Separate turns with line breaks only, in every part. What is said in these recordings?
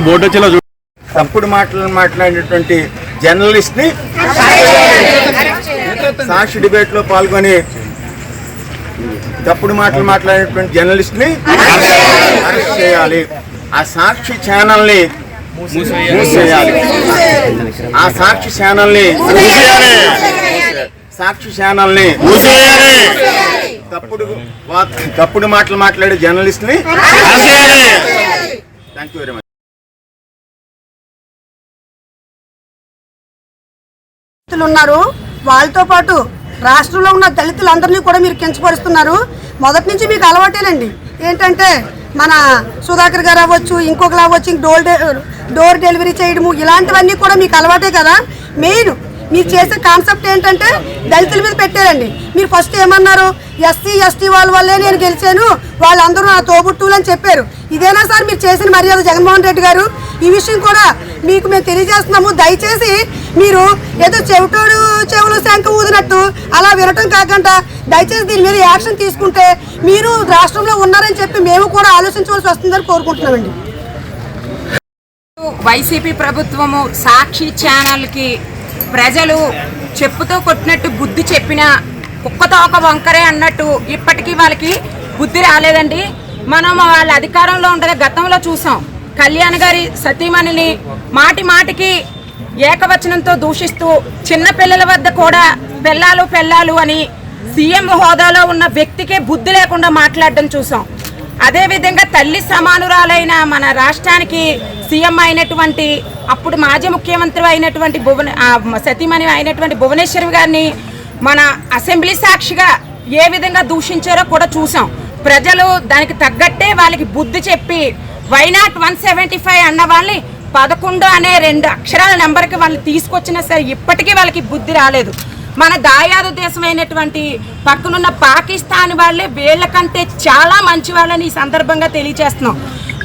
Board వచ్చేలా చూ-
తప్పుడు మాటలు మాట్లాడినటువంటి జర్నలిస్ట్ని సాక్షి డిబేట్లో పాల్గొని తప్పుడు మాటలు మాట్లాడినటువంటి జర్నలిస్ట్ని అరెస్ట్ చేయాలి. ఆ సాక్షి ఛానల్ని మూసేయాలి. ఆ సాక్షి ఛానల్ని సాక్షి ఛానల్ని తప్పుడు తప్పుడు మాటలు మాట్లాడే జర్నలిస్ట్ని థ్యాంక్ యూ వెరీ మచ్
దళితులు ఉన్నారు. వాళ్ళతో పాటు రాష్ట్రంలో ఉన్న దళితులందరినీ కూడా మీరు కించపరుస్తున్నారు. మొదటి నుంచి మీకు అలవాటేనండి. ఏంటంటే మన సుధాకర్ గారు అవ్వచ్చు ఇంకొకరు అవ్వచ్చు డోర్ డె- డోర్ డెలివరీ చేయడము ఇలాంటివన్నీ కూడా మీకు అలవాటే కదా. మెయిన్ మీరు చేసే కాన్సెప్ట్ ఏంటంటే దళితుల మీద పెట్టారండి. మీరు ఫస్ట్ ఏమన్నారు? ఎస్సీ ఎస్టీ వాళ్ళ వల్లే నేను గెలిచాను. వాళ్ళందరూ నా తోబుట్టులు అని చెప్పారు. ఇదేనా సార్ మీరు చేసిన మర్యాద జగన్మోహన్ రెడ్డి గారు? ఈ విషయం కూడా మీకు మేము తెలియజేస్తున్నాము. దయచేసి మీరు ఏదో చెవిటోడు చెవులు శంఖ ఊదినట్టు అలా వినటం కాకుండా దయచేసి దీని మీద యాక్షన్ తీసుకుంటే మీరు రాష్ట్రంలో ఉన్నారని చెప్పి మేము కూడా ఆలోచించవలసి వస్తుందని కోరుకుంటున్నామండి.
వైసీపీ ప్రభుత్వము సాక్షి ఛానల్కి ప్రజలు చెప్పుతో కొట్టినట్టు బుద్ధి చెప్పిన కుక్కతో ఒక వంకరే అన్నట్టు ఇప్పటికీ వాళ్ళకి బుద్ధి రాలేదండి. మనం వాళ్ళ అధికారంలో ఉండగా గతంలో చూసాం. కళ్యాణ్ గారి సతీమణిని మాటి మాటికి ఏకవచనంతో దూషిస్తూ చిన్న పిల్లల వద్ద కూడా పెళ్ళాలు పెళ్ళాలు అని సీఎం హోదాలో ఉన్న వ్యక్తికే బుద్ధి లేకుండా మాట్లాడడం చూసాం. అదేవిధంగా తల్లి సమానురాలైన మన రాష్ట్రానికి సీఎం అయినటువంటి అప్పుడు మాజీ ముఖ్యమంత్రి అయినటువంటి భువన సతీమణి అయినటువంటి భువనేశ్వరి గారిని మన అసెంబ్లీ సాక్షిగా ఏ విధంగా దూషించారో కూడా చూసాం. ప్రజలు దానికి తగ్గట్టే వాళ్ళకి బుద్ధి చెప్పి why not one seventy five అన్న వాళ్ళని పదకొండు అనే రెండు అక్షరాల నెంబర్కి వాళ్ళు తీసుకొచ్చినా సరే ఇప్పటికీ వాళ్ళకి బుద్ధి రాలేదు. మన దాయాదు దేశమైనటువంటి పక్కనున్న పాకిస్తాన్ వాళ్ళే వీళ్ళకంటే చాలా మంచి వాళ్ళని ఈ సందర్భంగా తెలియజేస్తున్నాం.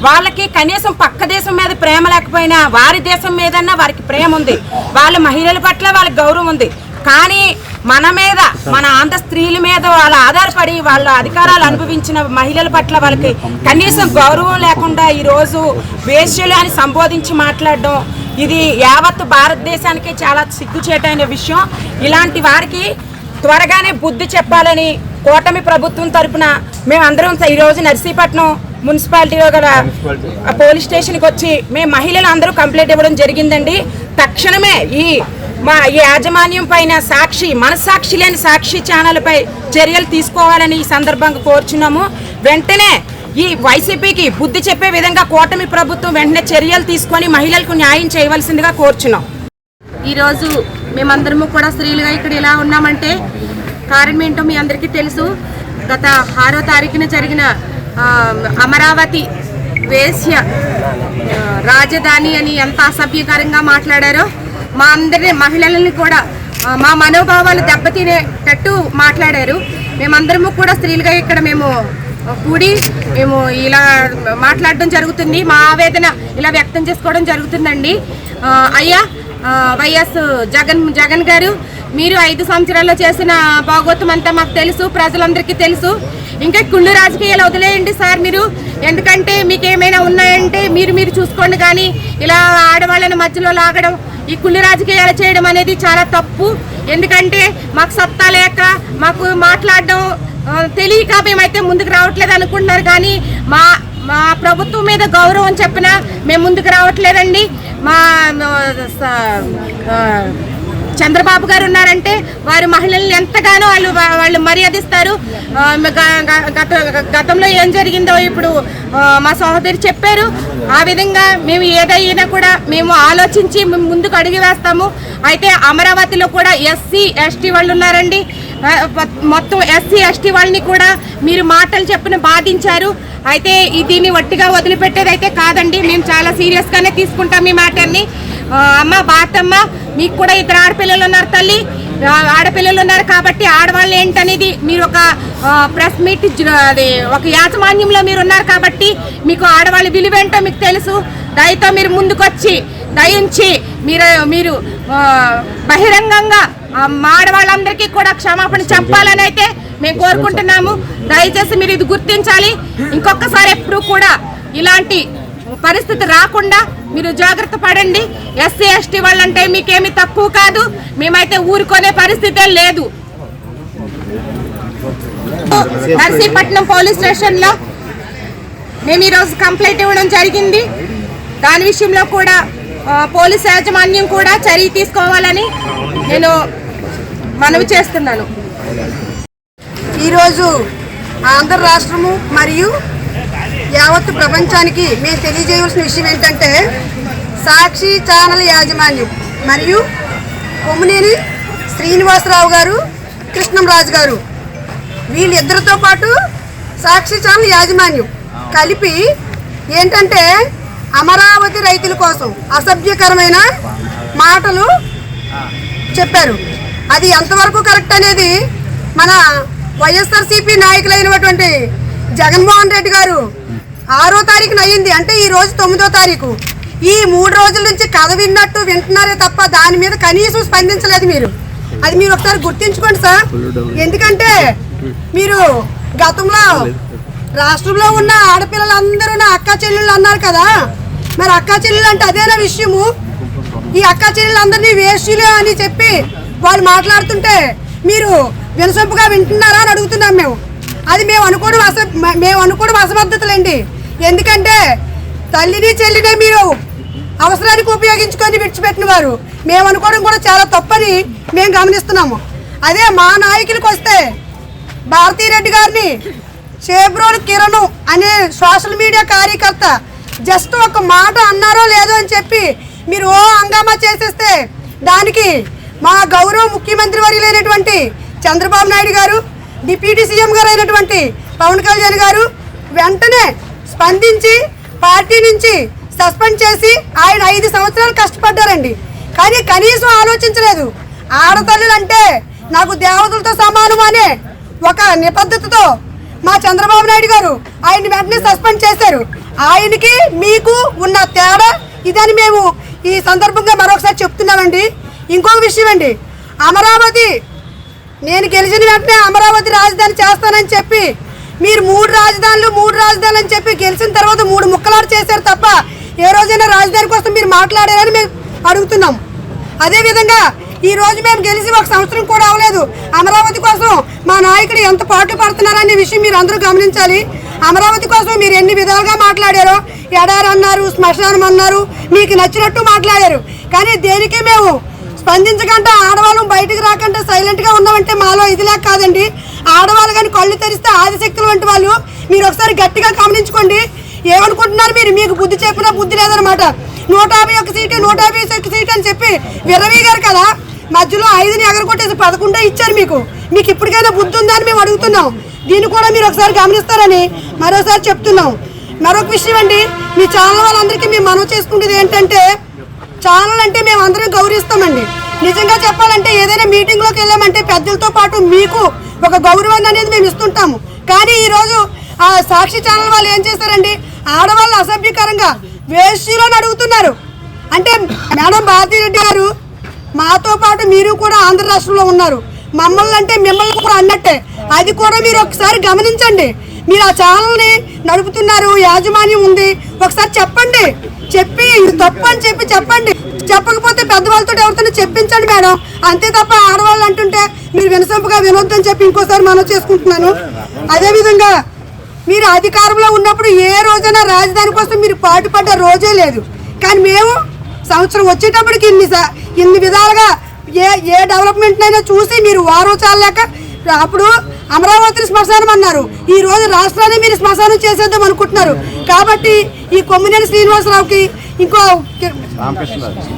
వాళ్ళకి కనీసం పక్క దేశం మీద ప్రేమ లేకపోయినా వారి దేశం మీదన్నా వారికి ప్రేమ ఉంది. వాళ్ళ మహిళల పట్ల వాళ్ళకి గౌరవం ఉంది. కానీ మన మీద మన ఆంధ్ర స్త్రీల మీద వాళ్ళ ఆధారపడి వాళ్ళ అధికారాలు అనుభవించిన మహిళల పట్ల వాళ్ళకి కనీసం గౌరవం లేకుండా ఈరోజు వేశ్యలు అని సంబోధించి మాట్లాడడం ఇది యావత్ భారతదేశానికి చాలా సిగ్గుచేటైన విషయం. ఇలాంటి వారికి త్వరగానే బుద్ధి చెప్పాలని కూటమి ప్రభుత్వం తరపున మేమందరం ఈరోజు నర్సీపట్నం మున్సిపాలిటీలో గల పోలీస్ స్టేషన్కి వచ్చి మేము మహిళలు అందరూ కంప్లైంట్ ఇవ్వడం జరిగిందండి. తక్షణమే ఈ మా ఈ యాజమాన్యం పైన సాక్షి మనసాక్షి లేని సాక్షి ఛానల్పై చర్యలు తీసుకోవాలని ఈ సందర్భంగా కోరుచున్నాము. వెంటనే ఈ వైసీపీకి బుద్ధి చెప్పే విధంగా కూటమి ప్రభుత్వం వెంటనే చర్యలు తీసుకొని మహిళలకు న్యాయం చేయవలసిందిగా కోరుచున్నాం.
ఈరోజు మేమందరము కూడా స్త్రీలుగా ఇక్కడ ఇలా ఉన్నామంటే కారణం ఏంటో మీ అందరికీ తెలుసు. గత ఆరో తారీఖున జరిగిన అమరావతి వేశ్య రాజధాని అని ఎంత అసభ్యకరంగా మాట్లాడారో మా అందరి మహిళలని కూడా మా మనోభావాలు దెబ్బతినేటట్టు మాట్లాడారు. మేమందరము కూడా స్త్రీలుగా ఇక్కడ మేము కూడి మేము ఇలా మాట్లాడడం జరుగుతుంది. మా ఆవేదన ఇలా వ్యక్తం చేసుకోవడం జరుగుతుందండి. అయ్యా వైఎస్ జగన్ జగన్ గారు మీరు ఐదు సంవత్సరాల్లో చేసిన భాగోత్వం అంతా మాకు తెలుసు ప్రజలందరికీ తెలుసు. ఇంకా కుళ్ళు రాజకీయాలు వదిలేయండి సార్ మీరు. ఎందుకంటే మీకు ఏమైనా ఉన్నాయంటే మీరు మీరు చూసుకోండి కానీ ఇలా ఆడవాళ్ళని మధ్యలో లాగడం ఈ కుళ్ళు రాజకీయాలు చేయడం అనేది చాలా తప్పు. ఎందుకంటే మాకు సత్తా లేక మాకు మాట్లాడడం తెలియక మేమైతే ముందుకు రావట్లేదు అనుకుంటున్నారు కానీ మా మా ప్రభుత్వం మీద గౌరవం చెప్పిన మేము ముందుకు రావట్లేదండి. మా స- చంద్రబాబు గారు ఉన్నారంటే వారు మహిళల్ని ఎంతగానో వాళ్ళు వాళ్ళు మర్యాదిస్తారు. గత గతంలో ఏం జరిగిందో ఇప్పుడు మా సహోదరి చెప్పారు. ఆ విధంగా మేము ఏదైనా కూడా మేము ఆలోచించి ముందుకు అడిగి వేస్తాము. అయితే అమరావతిలో కూడా ఎస్సీ ఎస్టీ వాళ్ళు ఉన్నారండి. మొత్తం ఎస్సీ ఎస్టీ వాళ్ళని కూడా మీరు మాటలు చెప్పిన బాధించారు. అయితే దీన్ని వట్టిగా వదిలిపెట్టేది అయితే కాదండి. మేము చాలా సీరియస్గానే తీసుకుంటాం ఈ మ్యాటర్ని. అమ్మ బాతమ్మ మీకు కూడా ఇద్దరు ఆడపిల్లలు ఉన్నారు తల్లి. ఆడపిల్లలు ఉన్నారు కాబట్టి ఆడవాళ్ళు ఏంటనేది మీరు ఒక ప్రెస్ మీట్ అది ఒక యాజమాన్యంలో మీరు ఉన్నారు కాబట్టి మీకు ఆడవాళ్ళ విలువ ఏంటో మీకు తెలుసు. దయతో మీరు ముందుకొచ్చి దయించి మీరు మీరు బహిరంగంగా ఆ మాడవాళ్ళందరికీ కూడా క్షమాపణ చెప్పాలని అయితే మేము కోరుకుంటున్నాము. దయచేసి మీరు ఇది గుర్తించాలి. ఇంకొకసారి ఎప్పుడు కూడా ఇలాంటి పరిస్థితి రాకుండా మీరు జాగ్రత్త పడండి. ఎస్సీ ఎస్టీ వాళ్ళంటే మీకేమి తక్కువ కాదు. మేమైతే ఊరుకునే పరిస్థితే లేదు. నర్సీపట్నం పోలీస్ స్టేషన్లో మేము ఈరోజు కంప్లైంట్ ఇవ్వడం జరిగింది. దాని విషయంలో కూడా పోలీస్ యాజమాన్యం కూడా చర్య తీసుకోవాలని నేను మనవి చేస్తున్నాను.
ఈరోజు ఆంధ్ర రాష్ట్రము మరియు యావత్ ప్రపంచానికి మేము తెలియజేయవలసిన విషయం ఏంటంటే సాక్షి ఛానల్ యాజమాన్యం మరియు కొమ్మినేని శ్రీనివాసరావు గారు కృష్ణంరాజు గారు వీళ్ళిద్దరితో పాటు సాక్షి ఛానల్ యాజమాన్యం కలిపి ఏంటంటే అమరావతి రైతుల కోసం అసభ్యకరమైన మాటలు చెప్పారు. అది ఎంతవరకు కరెక్ట్ అనేది మన వైఎస్ఆర్సీపీ నాయకులైనటువంటి జగన్మోహన్ రెడ్డి గారు ఆరో తారీఖున అయ్యింది. అంటే ఈ రోజు తొమ్మిదో తారీఖు. ఈ మూడు రోజుల నుంచి కథ విన్నట్టు వింటున్నారే తప్ప దాని మీద కనీసం స్పందించలేదు మీరు. అది మీరు ఒకసారి గుర్తించుకోండి సార్. ఎందుకంటే మీరు గతంలో రాష్ట్రంలో ఉన్న ఆడపిల్లలందరూ నా అక్క చెల్లెళ్ళు అన్నారు కదా. మరి అక్క చెల్లెలు అంటే అదేనా విషయము? ఈ అక్క చెల్లెలందరినీ వేష్యులు అని చెప్పి వాళ్ళు మాట్లాడుతుంటే మీరు వినసొంపుగా వింటున్నారా అని అడుగుతున్నాం మేము. అది మేము అనుకోవడం అస మేము అనుకోవడం అసమర్థతలండి. ఎందుకంటే తల్లిని చెల్లిని మీరు అవసరానికి ఉపయోగించుకొని విడిచిపెట్టిన వారు మేము అనుకోవడం కూడా చాలా తప్పని మేము గమనిస్తున్నాము. అదే మా నాయకులకు వస్తే భారతీరెడ్డి గారిని చేబ్రోలు కిరణ్ అనే సోషల్ మీడియా కార్యకర్త జస్ట్ ఒక మాట అన్నారో లేదో అని చెప్పి మీరు ఓ హంగామా చేసేస్తే దానికి మా గౌరవ ముఖ్యమంత్రి వర్యులైనటువంటి చంద్రబాబు నాయుడు గారు డిప్యూటీ సీఎం గారు అయినటువంటి పవన్ కళ్యాణ్ గారు వెంటనే స్పందించి పార్టీ నుంచి సస్పెండ్ చేసి ఆయన ఐదు సంవత్సరాలు కష్టపడ్డారండి. కానీ కనీసం ఆలోచించలేదు. ఆడతల్లులు అంటే నాకు దేవతలతో సమానం అనే ఒక నిబద్ధతతో మా చంద్రబాబు నాయుడు గారు ఆయన్ని వెంటనే సస్పెండ్ చేశారు. ఆయనకి మీకు ఉన్న తేడా ఇదని మేము ఈ సందర్భంగా మరొకసారి చెప్తున్నామండి. ఇంకొక విషయం అండి. అమరావతి నేను గెలిచిన వెంటనే అమరావతి రాజధాని చేస్తానని చెప్పి మీరు మూడు రాజధానులు మూడు రాజధానులు అని చెప్పి గెలిచిన తర్వాత మూడు ముక్కలాడు చేశారు తప్ప ఏ రోజైనా రాజధాని కోసం మీరు మాట్లాడారని మేము అడుగుతున్నాం. అదేవిధంగా ఈ రోజు మేము గెలిచి ఒక సంవత్సరం కూడా అవ్వలేదు. అమరావతి కోసం మా నాయకుడు ఎంత పాటు పడుతున్నారనే విషయం మీరు అందరూ గమనించాలి. అమరావతి కోసం మీరు ఎన్ని విధాలుగా మాట్లాడారో ఎడారు అన్నారు శ్మశానం అన్నారు మీకు నచ్చినట్టు మాట్లాడారు. కానీ దేనికి మేము స్పందించకుండా ఆడవాళ్ళం బయటకు రాకుండా సైలెంట్గా ఉన్నామంటే మాలో ఇదిలా కాదండి. ఆడవాళ్ళు కానీ కళ్ళు తెరిస్తే ఆదిశక్తులు వంటి వాళ్ళు మీరు ఒకసారి గట్టిగా గమనించుకోండి. ఏమనుకుంటున్నారు మీరు? మీకు బుద్ధి చెప్పినా బుద్ధి లేదనమాట నూట యాభై ఒక్క సీటు నూట యాభై ఒక్క సీటు అని చెప్పి విరవీ గారు కదా. మధ్యలో ఐదుని ఎగరగొట్టేసి పదకొండే ఇచ్చారు మీకు. మీకు ఇప్పటికైనా బుద్ధి ఉందని మేము అడుగుతున్నాం. దీన్ని కూడా మీరు ఒకసారి గమనిస్తారని మరోసారి చెప్తున్నాం. మరొక విషయం అండి మీ ఛానల్ వాళ్ళందరికీ మేము మనవి చేసుకుంటుంది ఏంటంటే ఛానల్ అంటే మేము అందరం గౌరవిస్తామండి. నిజంగా చెప్పాలంటే ఏదైనా మీటింగ్లోకి వెళ్ళామంటే పెద్దలతో పాటు మీకు ఒక గౌరవాన్ని అనేది మేము ఇస్తుంటాము. కానీ ఈరోజు ఆ సాక్షి ఛానల్ వాళ్ళు ఏం చేస్తారండి ఆడవాళ్ళు అసభ్యకరంగా వేష్యులను అడుగుతున్నారు. అంటే మేడం భారతీరెడ్డి గారు మాతో పాటు మీరు కూడా ఆంధ్ర రాష్ట్రంలో ఉన్నారు. మమ్మల్ని అంటే మిమ్మల్ని కూడా అన్నట్టే. అది కూడా మీరు ఒకసారి గమనించండి. మీరు ఆ ఛానల్ని నడుపుతున్నారు యాజమాన్యం ఉంది. ఒకసారి చెప్పండి. చెప్పి ఇది తప్పు అని చెప్పి చెప్పండి. చెప్పకపోతే పెద్దవాళ్ళతో ఎవరితో చెప్పించండి మేడం. అంతే తప్ప ఆడవాళ్ళు అంటుంటే మీరు వినసొంపుగా వినొద్దని చెప్పి ఇంకోసారి మనం చేసుకుంటున్నాను. అదేవిధంగా మీరు అధికారంలో ఉన్నప్పుడు ఏ రోజైనా రాజధాని కోసం మీరు పాటుపడ్డ రోజే లేదు. కానీ మేము సంవత్సరం వచ్చేటప్పటికి ఇన్ని ఇన్ని విధాలుగా ఏ ఏ డెవలప్మెంట్ అయినా చూసి మీరు వారం చాలేక అప్పుడు అమరావతిని శ్మశానం అన్నారు. ఈ రోజు రాష్ట్రాన్ని మీరు శ్మశానం చేసేద్దాం అనుకుంటున్నారు. కాబట్టి ఈ కొమ్మినేని శ్రీనివాసరావుకి ఇంకో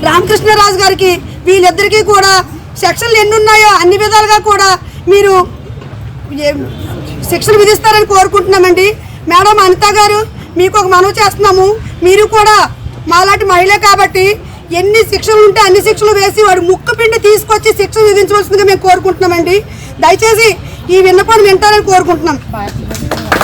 రామకృష్ణరాజు. గారికి వీళ్ళిద్దరికీ కూడా సెక్షన్లు ఎన్ని ఉన్నాయో అన్ని విధాలుగా కూడా మీరు శిక్షలు విధిస్తారని కోరుకుంటున్నామండి. మేడం అనిత గారు మీకు ఒక మనవి చేస్తున్నాము. మీరు కూడా మాలాంటి మహిళే కాబట్టి ఎన్ని శిక్షలు ఉంటే అన్ని శిక్షలు వేసి వాడు ముక్కు పిండి తీసుకొచ్చి శిక్ష విధించవలసిందిగా మేము కోరుకుంటున్నామండి. దయచేసి ఈ విన్నపం వింటారని కోరుకుంటున్నాం.